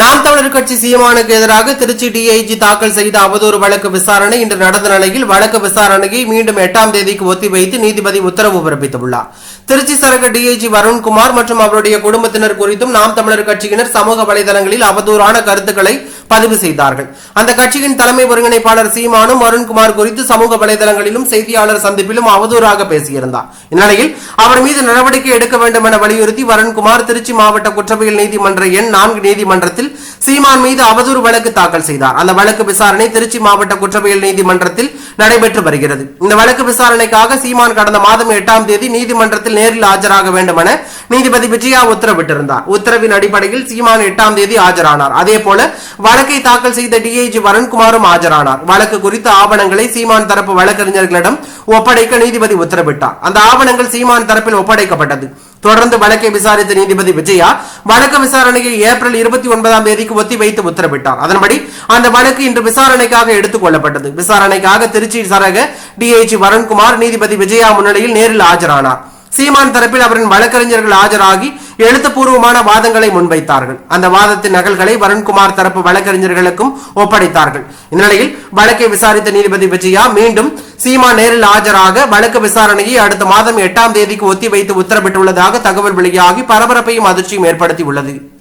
நாம் தமிழர் கட்சி சீமானுக்கு எதிராக திருச்சி டிஐஜி தாக்கல் செய்த அவதூறு வழக்கு விசாரணை இன்று நடந்த நிலையில் வழக்கு விசாரணையை மீண்டும் எட்டாம் தேதிக்கு ஒத்திவைத்து நீதிபதி உத்தரவு பிறப்பித்துள்ளார். திருச்சி சரக டிஐஜி வருண்குமார் மற்றும் அவருடைய குடும்பத்தினர் குறித்தும் நாம் தமிழர் கட்சியினர் சமூக வலைதளங்களில் அவதூறான கருத்துக்களை பதிவு செய்தார்கள். அந்த கட்சியின் தலைமை ஒருங்கிணைப்பாளர் சீமானும் அருண்குமார் குறித்து சமூக வலைதளங்களிலும் செய்தியாளர் சந்திப்பிலும் அவதூறாக பேசியிருந்தார். இந்நிலையில் அவர் மீது நடவடிக்கை எடுக்க வேண்டும் என வலியுறுத்தி வருண்குமார் திருச்சி மாவட்ட குற்றவியல் நீதிமன்ற எண் நான்கு நீதிமன்றத்தில் சீமான் மீது அவதூறு வழக்கு தாக்கல் செய்தார். அந்த வழக்கு விசாரணை திருச்சி மாவட்ட குற்றவியல் நீதிமன்றத்தில் நடைபெற்று வருகிறது. இந்த வழக்கு விசாரணைக்காக சீமான் கடந்த மாதம் எட்டாம் தேதி நீதிமன்றத்தில் நேரில் ஆஜராக வேண்டும் என நீதிபதி விஜயா உத்தரவிட்டிருந்தார். உத்தரவின் அடிப்படையில் சீமான் எட்டாம் தேதி ஆஜரானார். அதே போல வழக்கை தாக்கல் செய்த டிஐஜி வருண்குமாரும் ஆஜரானார். வழக்கு குறித்த ஆவணங்களை சீமான் தரப்பு வழக்கறிஞர்களிடம் ஒப்படைக்க நீதிபதி உத்தரவிட்டார். அந்த ஆவணங்கள் சீமான் தரப்பில் ஒப்படைக்கப்பட்டது. தொடர்ந்து வழக்கை விசாரித்த நீதிபதி விஜயா வழக்கு விசாரணையை ஏப்ரல் இருபத்தி ஒன்பதாம் தேதிக்கு ஒத்திவைத்து உத்தரவிட்டார். அதன்படி அந்த வழக்கு இன்று விசாரணைக்காக எடுத்துக் கொள்ளப்பட்டது. விசாரணைக்காக திருச்சி சரக டிஐஜி வருண்குமார் நீதிபதி விஜயா முன்னிலையில் நேரில் ஆஜரானார். சீமான் தரப்பில் அவரின் வழக்கறிஞர்கள் ஆஜராகி எழுத்துப்பூர்வமான வாதங்களை முன்வைத்தார்கள். அந்த வாதத்தின் நகல்களை வருண்குமார் தரப்பு வழக்கறிஞர்களுக்கும் ஒப்படைத்தார்கள். இந்நிலையில் வழக்கை விசாரித்த நீதிபதி விஜயா மீண்டும் சீமா நேரில் ஆஜராக வழக்கு விசாரணையை அடுத்த மாதம் எட்டாம் தேதிக்கு ஒத்திவைத்து உத்தரவிட்டுள்ளதாக தகவல் வெளியாகி பரபரப்பையும் அதிர்ச்சியும் ஏற்படுத்தியுள்ளது.